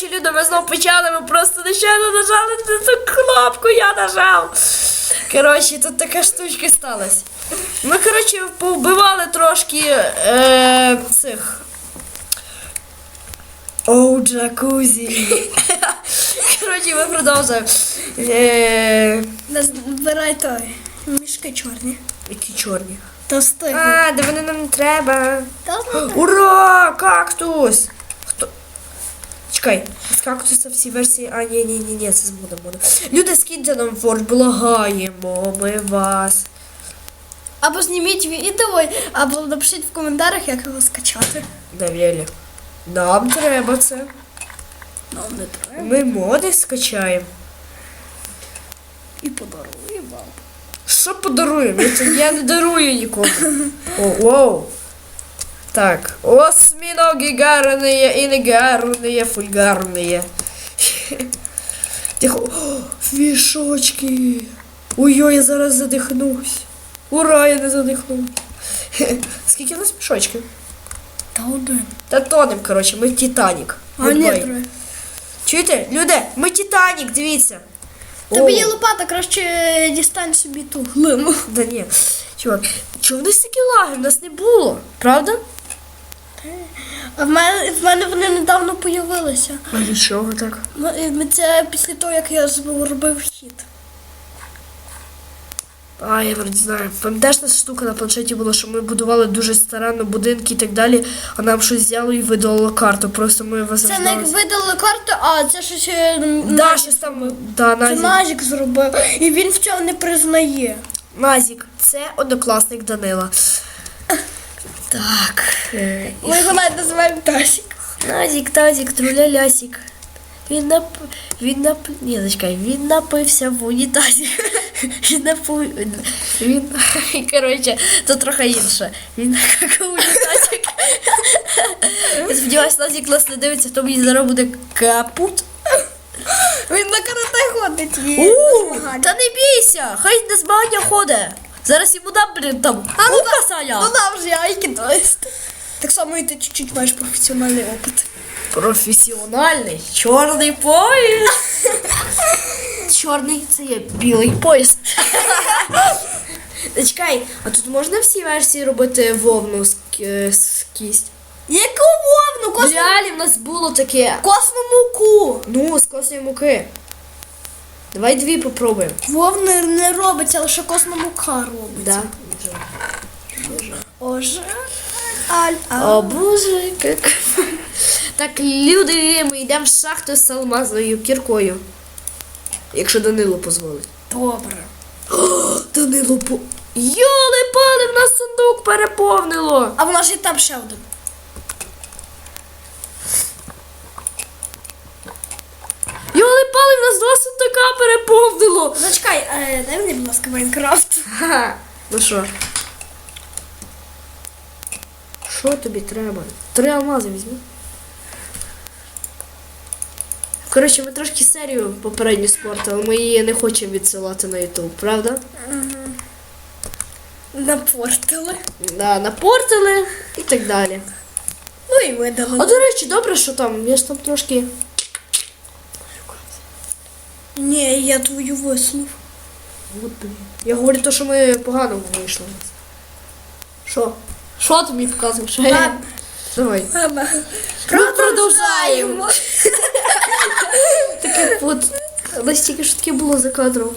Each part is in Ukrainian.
коротше, люди, ми знов почали, ми просто нещайно нажали на ту кнопку, я нажав. Коротше, тут така штучка сталася. Ми, коротше, повбивали трошки е, цих. Оу, джакузі. Коротше, ми продовжуємо. Е, Збирай той. Мішки чорні. які чорні. Та встигли. А, де вони нам не треба. Та ну, Ура! Кактус! Чекай, з кактуса всі версії. А, ні, ні, ні, ні, це з мода. Люди, скиньте нам форт, благаємо, ми вас. Або зніміть відео, або напишіть в коментарях, як його скачати. Навєлі. Нам треба це. Нам не треба. Ми моди скачаємо. І подаруємо вам. Що подаруємо? Я, не дарую нікому. О, воу. Так. Осьминоги гарные и негарные, фульгарные. Тихо. О, фішочки. Ой-ой, я зараз задихнусь. Ура, я не задихнусь. Скільки у нас мішочків? Та один. Та тонем, коротше, ми Титанік. А ні, Goodbye. три. Чуєте? Люди, ми Титанік, дивіться. Тобі О. є лопата, краще дістань собі ту глину. Да ні. Чувак, чого в нас такі лаги? В нас не було, правда? А в мене, в мене вони недавно появилися. А від чого так? Ну, Це після того, як я зробив хід. А, я вроді знаю. Пам'ятаєш, наша штука на планшеті була, що ми будували дуже старанно будинки і так далі, а нам щось взяло і видало карту. Просто ми Це не видали карту, а це щось е, Да, щось там. Да, Це Назік. Назік зробив, і він в цьому не признає. Назік. Це однокласник Данила. Так. е, Ми його навіть називаємо Тасік. Назік, тазік, трулялясік. Він нап... Він нап... Ні, зачекай, він напився в унітазі. Він напив... Він... Коротше, то трохи інше. Він накакав в унітазі. Я сподіваюся, Назік нас не дивиться, то мені зараз буде капут. Він на карате ходить. та не бійся, хай на змагання ходить. Зараз йому дам, блін, там, А, ну лука Ну Саня. нам же айкідоїст. Так само і ти чуть-чуть маєш професіональний опит. Професіональний чорний пояс. Чорний це є білий пояс. Чекай, а тут можна всі версії робити вовну з, ки- з кість? Яку вовну? В Косну, реалі в нас було таке. косну муку. Ну, з косної муки. Давай дві попробуємо. Вовни не робиться, лише косна мука робиться. Да. Оже. Аль, а. О боже, як. Так, люди, ми йдемо в шахту з алмазною кіркою. Якщо Данило дозволить. Добре. Данило по. Йоли пали, в нас сундук переповнило. А в нас є там ще один. Йоли пали, в нас переповнило. Зачекай, е, дай мені, будь ласка, Майнкрафт. Ха. Ну що? Що тобі треба? Три алмази візьми. Коротше, ми трошки серію попередню спортили, ми її не хочемо відсилати на YouTube, правда? Напортили. Да, напортили і так далі. Ну і видали. А до речі, добре, що там, я ж там трошки. Ні, я твою вислов. От, блін. Я говорю то, що ми погано вийшло. Що? Що тобі показуєш? Що я- Ладно. Давай. Ми продовжаємо. Таке от. Настільки ж таке було за кадром.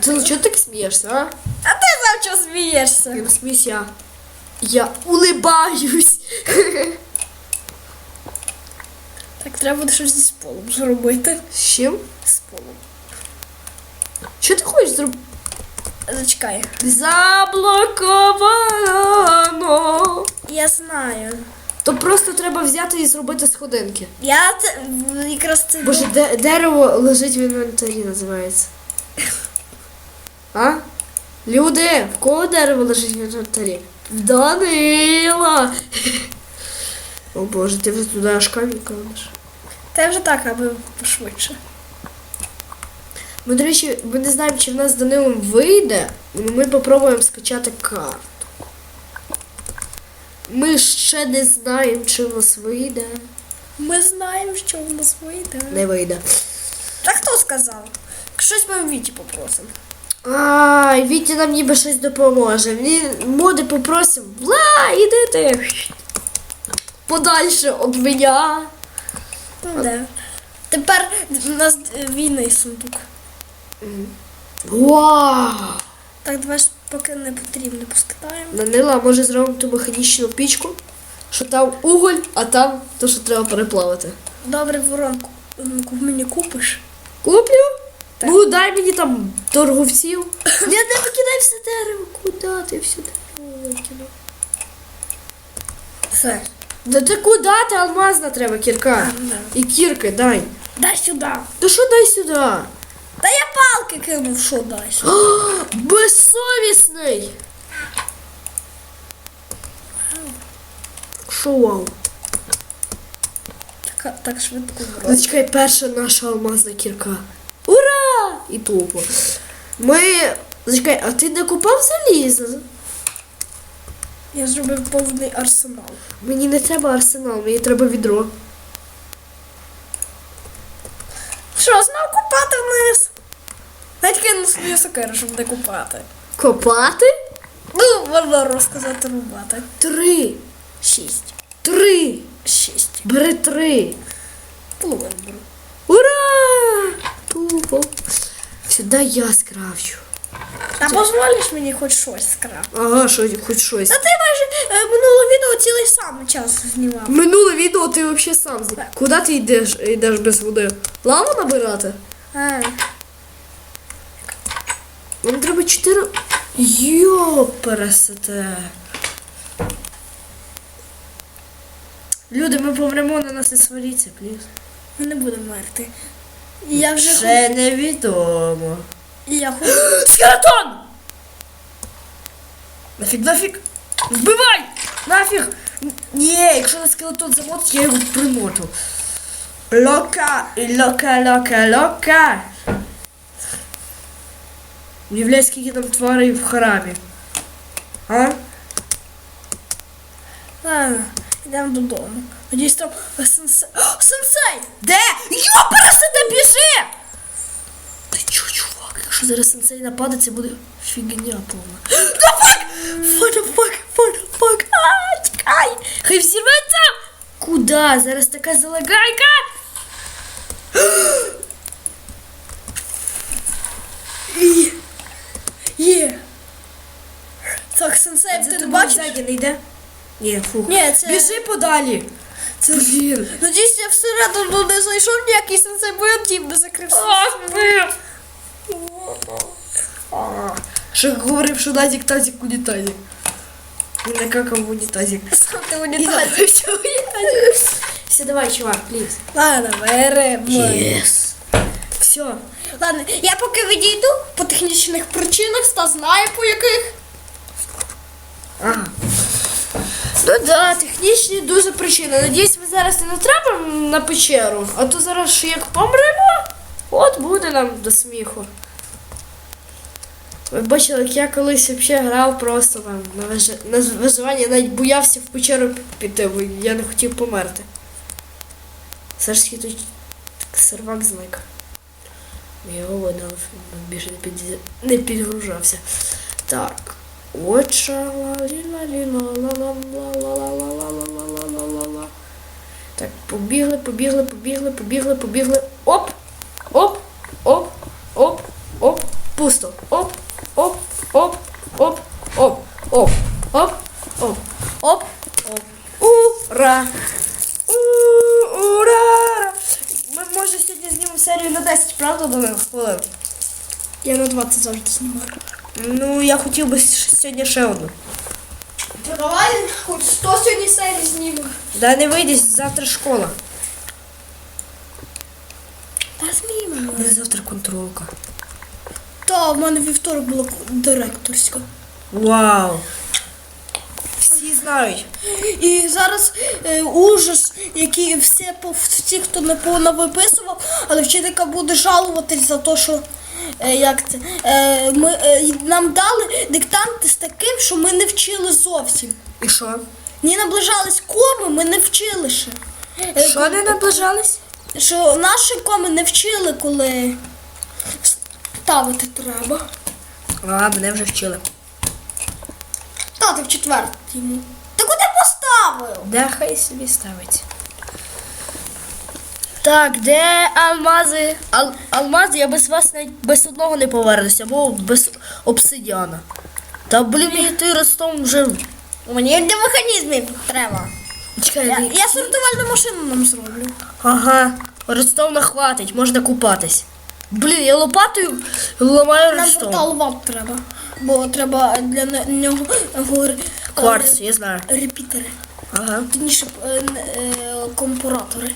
Ти ну чого ти так смієшся, а? А ти за що смієшся? Я не сміюсь я. Я улибаюсь. Так, треба буде щось зі полом зробити. З чим? З полом. Що ти хочеш зробити? Зачекай. Заблоковано. Я знаю. То просто треба взяти і зробити сходинки. Я це якраз це. Боже, де, дерево лежить в інвентарі, називається. А? Люди, в кого дерево лежить в інвентарі? В Данила. О боже, ти вже туди аж камінь кладеш. Та вже так, аби пошвидше. Ми, до речі, ми не знаємо, чи в нас з Данилом вийде, але ми попробуємо скачати карту. Ми ще не знаємо, чи в нас вийде. Ми знаємо, що в нас вийде. Не вийде. Та хто сказав? Щось ми в Віті попросимо. Ай, Вітя нам ніби щось допоможе. Моди попросимо. Ла, іди ти. Подальше від мене. Ну, да. Тепер у нас війний сундук. Вау! Так, давай ж поки не потрібно поскидаємо. Данила, а може зробимо ту механічну пічку, що там уголь, а там то, що треба переплавити. Добре, воронку мені купиш. Куплю? Ну, дай мені там торговців. Я не викидай все дерево. Куди ти все дерево викинув? Все. Да ти куди ти алмазна треба, кірка? да. І кірки дай. Дай сюди. Та що дай сюди? Та я палки кинув, що дай сюди. Безсовісний. Що вау? Так, так швидко Ну, вроді. перша наша алмазна кірка. Ура! І тупо. Ми. Зачекай, а ти не купав залізо? Я зробив повний арсенал. Мені не треба арсенал, мені треба відро. Що, знов купати вниз? Навіть кину свою сокиру, щоб не купати. Копати? Ну, можна розказати рубати. Три. Шість. Три. Шість. Бери три. Половину беру. Ура! Тупо. Сюди я скрафчу. А дозволиш мені хоч щось скраб? Ага, що, хоч щось. Та ти майже е, минуле відео цілий сам час знімав. Минуле відео ти взагалі сам зі. Куди ти йдеш, йдеш без води? Лаву набирати? А, Нам треба чотири. Йо, пересете. Люди, ми помремо, на нас не сваріться, пліз. ми не будемо мерти. Я вже Ще невідомо. І я хочу. Скелетон! Нафіг, нафіг! Вбивай! Нафіг! Ні, якщо на скелетон замотить, я його примоту. Лока, лока, лока, лока. Уявляй, скільки там тварей в храмі. А? Ладно, йдемо додому. Надіюсь, там сенсей. О, сенсей! Де? Йопереси, де біжи! Якщо зараз сенсей нападе, це буде фігня повна. А, тікай! Хай взірветься! Куда? Зараз така залагайка! Є. Є. Так, сенсей, ти не бачиш? ззаді не йде? Ні, фух. Ні, це- Біжи подалі. Це він. Надіюсь, я всередину не зайшов ніякий сенсей, бо я тім не закрився. А, Що говорив, що Назік тазік унітазік. Він не какав в унітазік. Сам ти І унітазі. все, унітазік. Все, давай, чувак, пліз. Ладно, беремо. Yes. Все. Ладно, я поки відійду по технічних причинах, Стас знає по яких. Ага. Ну да, технічні дуже причини. Надіюсь, ми зараз не натрапимо на печеру, а то зараз ще як помремо, От буде нам до сміху. Ви бачили, як я колись взагалі грав просто там на на виживання, навіть боявся в печеру піти, бо я не хотів померти. Сашський тут сервак зник. Я його видав, більше не під... не підгружався. Так. Оча ла Так, побігли, побігли, побігли, побігли, побігли. Оп! 20 завжди знімаю. Ну, я хотів би сьогодні ще одну. Давай хоч 100 сьогодні серій знімемо. Да не вийде, завтра школа. Та знімемо. У мене завтра контролка. Та в мене вівторок була директорська. Вау! Всі знають. І зараз е, ужас, який всі, всі, хто не понавиписував, але вчителька буде жалуватись за те, що як це, е, ми, е, нам дали диктанти з таким, що ми не вчили зовсім. І що? Ні наближались коми, ми не вчили ще. Е, Що не наближались? Що наші коми не вчили, коли ставити треба. А, мене вже вчили. Тати в четвертому. Ти куди поставив? Хай собі ставить. Так, де алмази? Ал, алмази я без вас навіть без одного не повернуся, бо без обсидіана. Та блін, мені той ростом вже. Мені для механізмів треба. Чекай, Я, я... сортувальну машину нам зроблю. Ага, ростом нахватить, можна купатись. Блін, я лопатою ламаю ростом. портал вап треба. Бо треба для нього гор... Кварц, я знаю. репітери. Ага. Точніше, е, е, компуратори.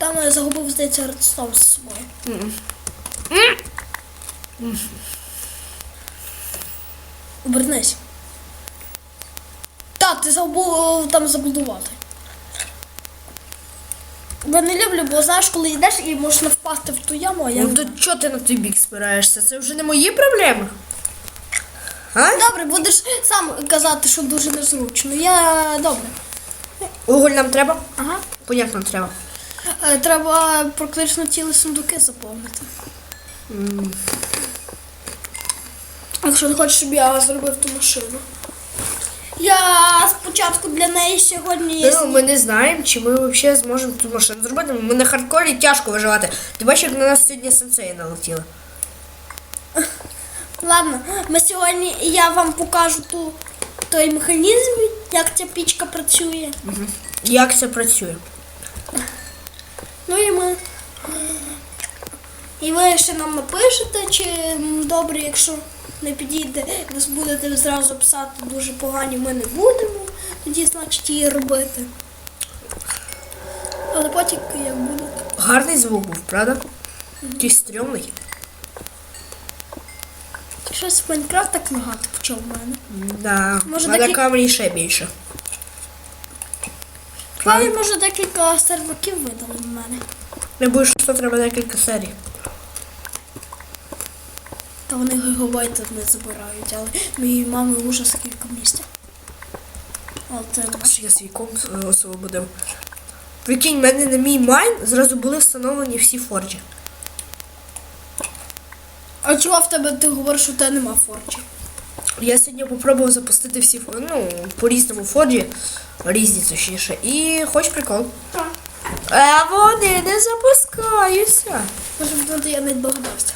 Там я загубив, здається, редстоун з собою. Обернись. Так, ти забув там забудувати. Я не люблю, бо знаєш, коли йдеш і можна впасти в ту яму, а я Ну то чого ти на той бік спираєшся? Це вже не мої проблеми. А? Добре, будеш сам казати, що дуже незручно. Я добре. Уголь нам треба? Ага. Понятно, треба. Е, Треба практично цілі сундуки заповнити. Якщо не хочеш, щоб я зробив ту машину. Я спочатку для неї сьогодні. Ну, ми не знаємо, чи ми взагалі зможемо ту машину зробити. Ми на хардкорі тяжко виживати. Ти бачиш, як на нас сьогодні сенсеї налетіли. Ладно, ми сьогодні я вам покажу ту, той механізм, як ця пічка працює. Як це працює? Ну і ми. І ви ще нам напишете, чи добре, якщо не підійде, ви будете зразу писати дуже погані, ми не будемо. Тоді, значить, її робити. Але потім як буде. Гарний звук був, правда? Якийсь стрьомний. Щось в Майнкрафт так нагадати почав в мене. Да. Може, на такі- камері ще більше. Правильно, може декілька серваків видали в мене. Не будеш, що треба декілька серій. Та вони гігабайти не забирають, але моїй мами ужас кілька місця. Але це я свій комп е, освободив. Прикинь, в мене на мій майн зразу були встановлені всі форджі. А чого в тебе ти говориш, що в тебе нема форчі? Я сьогодні попробував запустити всі ну, по різному форджі, різні точніше. І хоч прикол. А вони не запускаються. Може, тут я не догадався.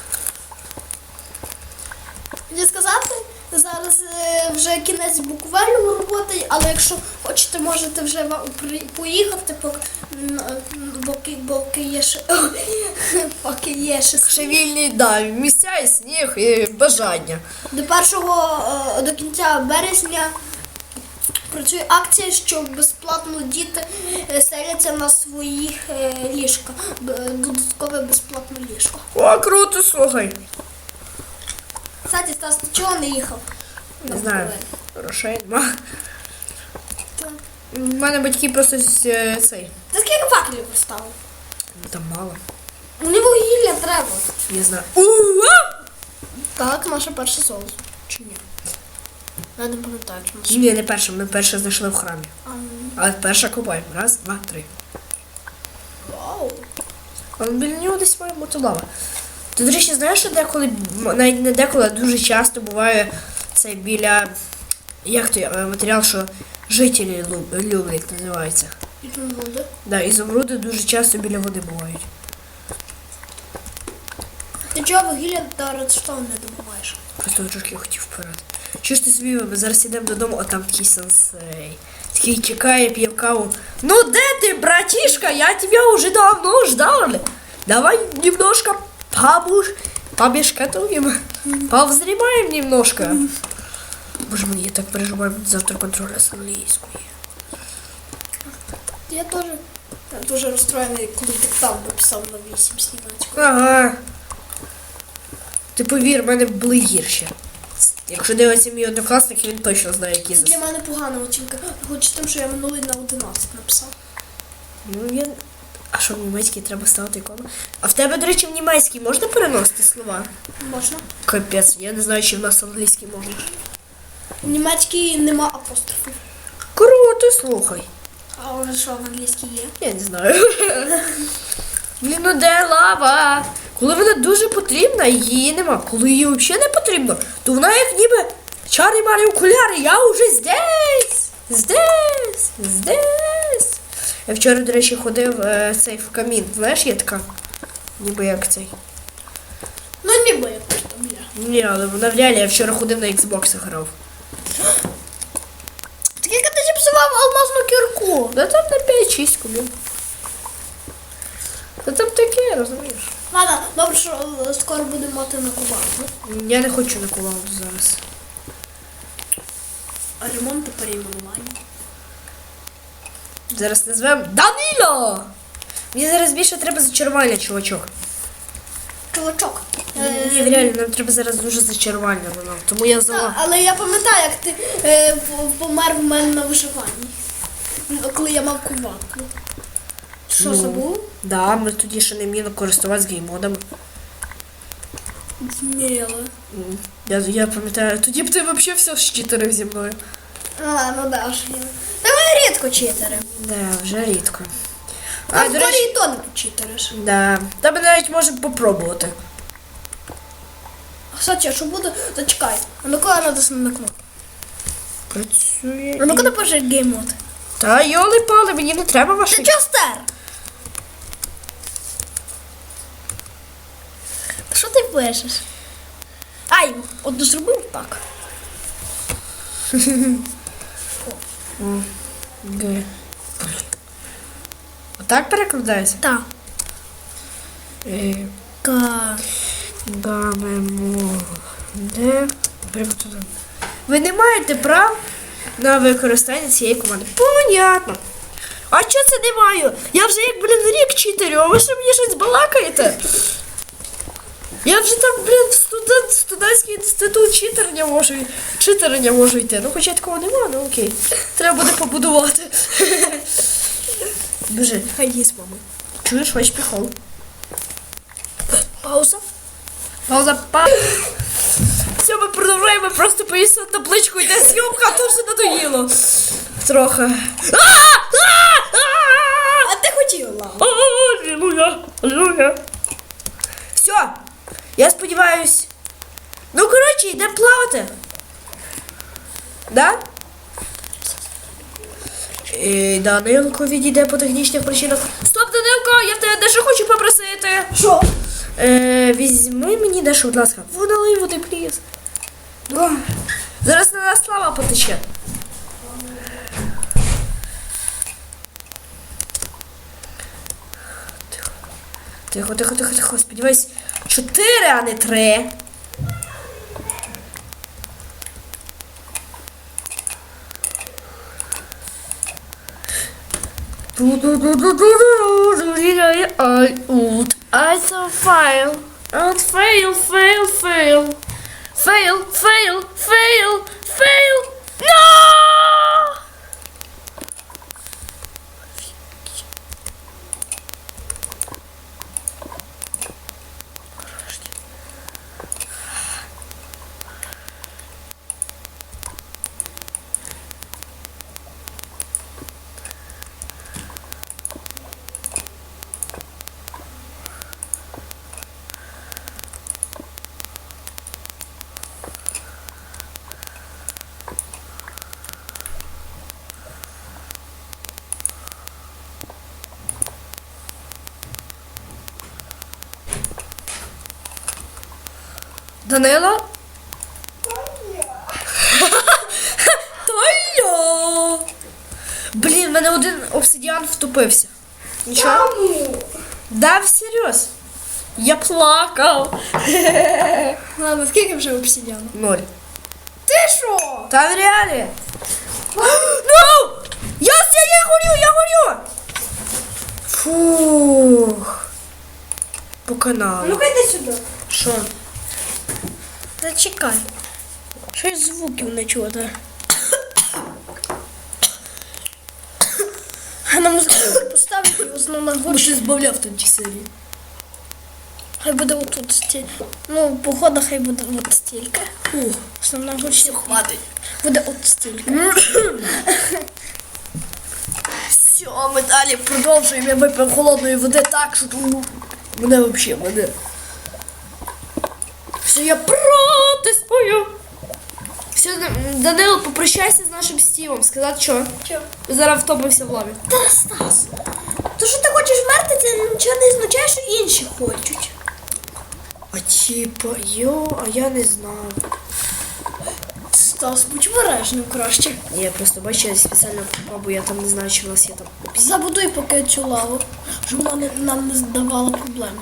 Мені сказати, зараз е, вже кінець буквально роботи, але якщо хочете, можете вже поїхати, поки, е, поки, є ще, поки є ще Ще вільні, да, місця і сніг, і бажання. До першого е, до кінця березня працює акція, що безплатно діти селяться на своїх ліжка. Б- Додаткове безплатне ліжко. О, круто, слухай. Кстати, Стас, ти чого не їхав? Не знаю, грошей нема. У мене батьки просто е, цей. Ти скільки факелів поставив? Там мало. Мені вугілля треба. Не знаю. У-а! Так, наше перше соус. Чи ні? Я не пам'ятаю. Ні, не перше, ми перше знайшли в храмі. А, Але перша копаємо. Раз, два, три. Вау. Але біля нього десь має бути лава. Ти, до речі, знаєш, що деколи, навіть не деколи, а дуже часто буває це біля. Як той е, матеріал, що жителі лю- люблять, називається. І тут. Да, ізумруди дуже часто біля води бувають. Ти чого вугілля та редстоун не добуваєш? Просто трошки хотів вперед. Чи ж ти собі ми зараз йдемо додому, а там такий сенсей. Такий чекає, п'є каву. Ну де ти, братишка? Я тебя уже давно ждал. Давай немножко побуш... побешкатуем. Повзремаем немножко. Боже мой, я так переживаю завтра контроль з англійської. Я теж я дуже розстроєний, коли диктант написав на 8 снігачку. Ага. Ти повір, в мене були гірші. Якщо дивиться мій однокласник, він точно знає, які Це для мене погана оцінка, хоч тим, що я минулий на 11 написав. Ну, я... А що в німецькій треба ставити ікону? А в тебе, до речі, в німецькій можна переносити слова? Можна? Капець, я не знаю, чи в нас англійській можна. В німецькій нема апострофів. Круто, слухай. А вже що в англійській є? Я не знаю. Блін, ну де лава? Коли вона дуже потрібна, її нема. Коли її взагалі не потрібно, то вона як ніби чарі марі окуляри, я вже здесь. Здесь. Здесь. Я вчора, до речі, ходив е, цей в камін. Знаєш, є така. Ніби як цей. Ну ніби якось там є. Ні, але вона в реалі, я вчора ходив на Xbox грав. Так як ти зіпсував алмазну кірку? Да там на 5-6 кубів. Та там таке, розумієш. Ладно, добре, що е, скоро будемо мати на кувалку. Я не хочу на кувалду зараз. А ремонт перейменування. Зараз назвемо Данило! Мені зараз більше треба зачарування, чувачок. Чувачок. Ні, реально, нам треба зараз дуже зачарування воно. Тому я взяла. але я пам'ятаю, як ти е, помер в мене на виживанні. Коли я мав кувалку. Що Ну. забув? Да, ми тоді ще не вміли користуватися геймодами. Сміло. М. Я, я пам'ятаю, тоді б ти взагалі все щитерив зі мною. А, ну да, ж я. Рідко читери. Да, вже рідко. А А, в речі, і то не почитериш. да. Та ми навіть можемо попробувати. Кстати, що буде, то чекай. А ну коли на кнопку? Працює. А ну-ка напиши геймод. Та йоли пали, мені не треба Ти ваших. чого стер? Та що ти пишеш? Ай, от зробив так. Г. Отак перекладається? Так. Е, Ка. Гамемо. Де? Приготуємо. Ви не маєте прав на використання цієї команди. Понятно. А що це не маю? Я вже як, блін, рік читерю, а ви що мені щось балакаєте? Я вже там, блін, в студент, студентський інститут читерення можу, читерення можу йти. Ну, хоча такого нема, ну окей. Треба буде побудувати. Біжи, хай з мами. Чуєш, ваш піхол. Пауза. Пауза, па. Все, ми продовжуємо просто повісити табличку, йде зйомка, то вже надоїло. Трохи. А! Ти хотіла? Аллилуйя, аллилуйя. Все, я сподіваюсь. Ну, коротше, йдемо плавати. Да? І Данилко відійде по технічних причинах. Стоп, Данилко, я в тебе дещо хочу попросити. Що? Е, візьми мені дещо, будь ласка. Води, води, пліз. Зараз на нас слава потече. Тихо, тихо, тихо, тихо. Сподіваюсь, чотири, а не три. Ut. I saw fail. And fail, fail, fail. Fail, fail, fail, fail. No! Данила? Толя! Блін, в мене один обсидіан втупився. Нічого? Да, всерйоз. Я плакав. Ладно, скільки вже обсидіану? Ноль. Ти що? Та в реалі. Ну! Я, я, я горю, я горю! Фух. По каналу. Ну-ка йди сюди. Що? Зачекай. Щось звуків не чути. А нам поставити його на горщик. ти збавляв тій серії. Хай буде отут стільки. Ну, погода хай буде от стільки. Фух, основна ще Хватить. буде от стільки. Все, ми далі продовжуємо. Я випив холодної води так, що мене взагалі мене. Все, я протестую. Все, Данило, попрощайся з нашим стівом. Сказати що? Чого? Зараз втопився в лаві. Та Стас. То, що ти хочеш вмерти, це нічого не означає, що інші хочуть. А типа, йо, а я не знав. Стас, будь обережним краще. Ні, я просто бачу, я спеціально попав, я там не знаю, чи у нас є там. Забудуй поки цю лаву, щоб вона нам не здавала проблеми.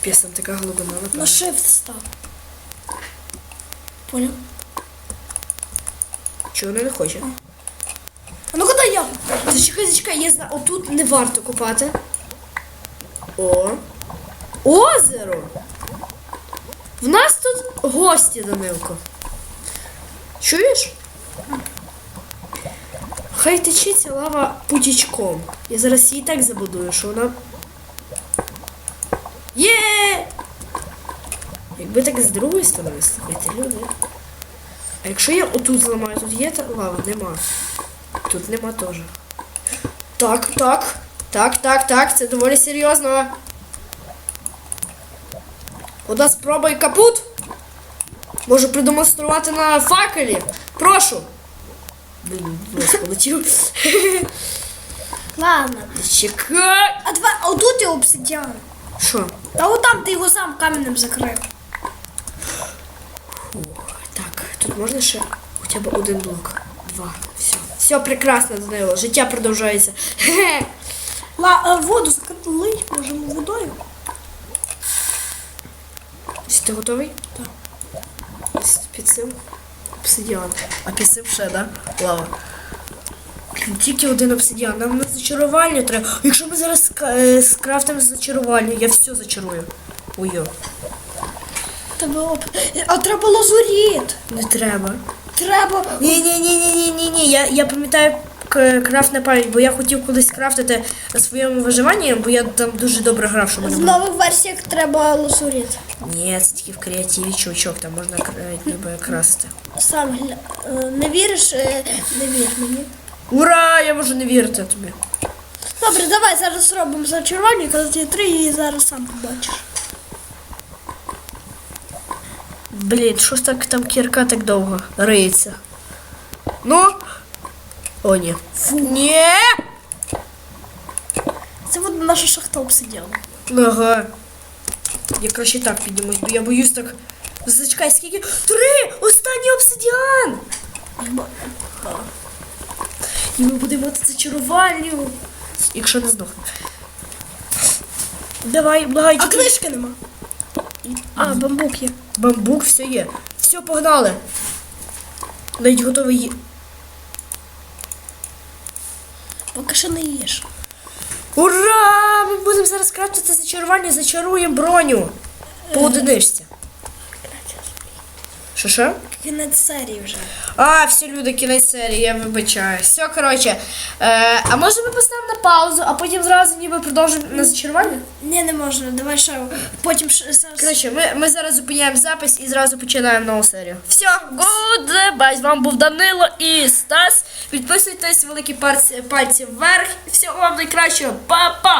Капець, там така глибина, На напевно. shift став. Понял? Чого вона не хоче? А ну куди я? Зачекай, зачекай, я знаю, отут не варто купати. О. Озеро. В нас тут гості, Данилко. Чуєш? Хай течеться лава путічком. Я зараз її так забудую, що вона. Є! Якби так з другої сторони, слухайте, люди. А якщо я отут зламаю, тут є та лава? Нема. Тут нема теж. Так, так. Так, так, так, це доволі серйозно. Одна спроба і капут. Можу продемонструвати на факелі. Прошу. Блін, волос полетів. Ладно. Чекай. А давай, а отут є обсидіан. Що? Та отам ти його сам каменем закрив. Так, тут можна ще хоча б один блок. Два. Все. Все прекрасно, Данило. Життя продовжується. Хе-хе. Воду закрили, можемо водою. Ти готовий? Так. Під цим обсидіан. А під цим ще, да? Лава. Тільки один обсидіан. Нам на зачарування треба. Якщо ми зараз е, скрафтимо зачарування, я все зачарую. Ой-о. Тебе об... А треба лазуріт. Не треба. Треба. Ні, ні, ні, ні, ні, ні, ні. Я, я пам'ятаю крафт на пам'ять, бо я хотів колись крафтити на своєму виживанні, бо я там дуже добре грав, що мене. В нових версіях треба лазуріт. Ні, це тільки в креативі чувачок, там можна кра- ніби красити. Сам е, не віриш, е, не вір мені. Ура! Я можу не вірити тобі. Добре, давай зараз зробимо зачарування, коли ти три і зараз сам побачиш. Блін, що ж так там кірка так довго риється? Ну? О, ні. Фу. Ні! Це от наша шахта обсидіана. Ага. Я краще так піднімусь, бо я боюсь так. Зачекай, скільки? Три! Останній обсидіан! І ми будемо мати зачарувальню. Якщо не здохне. Давай, благай. А книжки нема. А, бамбук є. Бамбук, все є. Все, погнали. Навіть готовий ї... Поки що не їж. Ура! Ми будемо зараз крафтити зачарування, зачаруємо броню. По одиничці. Що що? Кінець серії вже. А, всі люди, кінець серії, я вибачаю. Все, коротше. Е, а може ми поставимо на паузу, а потім зразу ніби продовжимо на зачарування? Ні, не можна. Давай ще потім ще зараз. Коротше, ми, ми зараз зупиняємо запис і зразу починаємо нову серію. Все, goodbye! З вами був Данило і Стас. Підписуйтесь, великі пальці, пальці вверх. Всього вам найкращого. Па-па!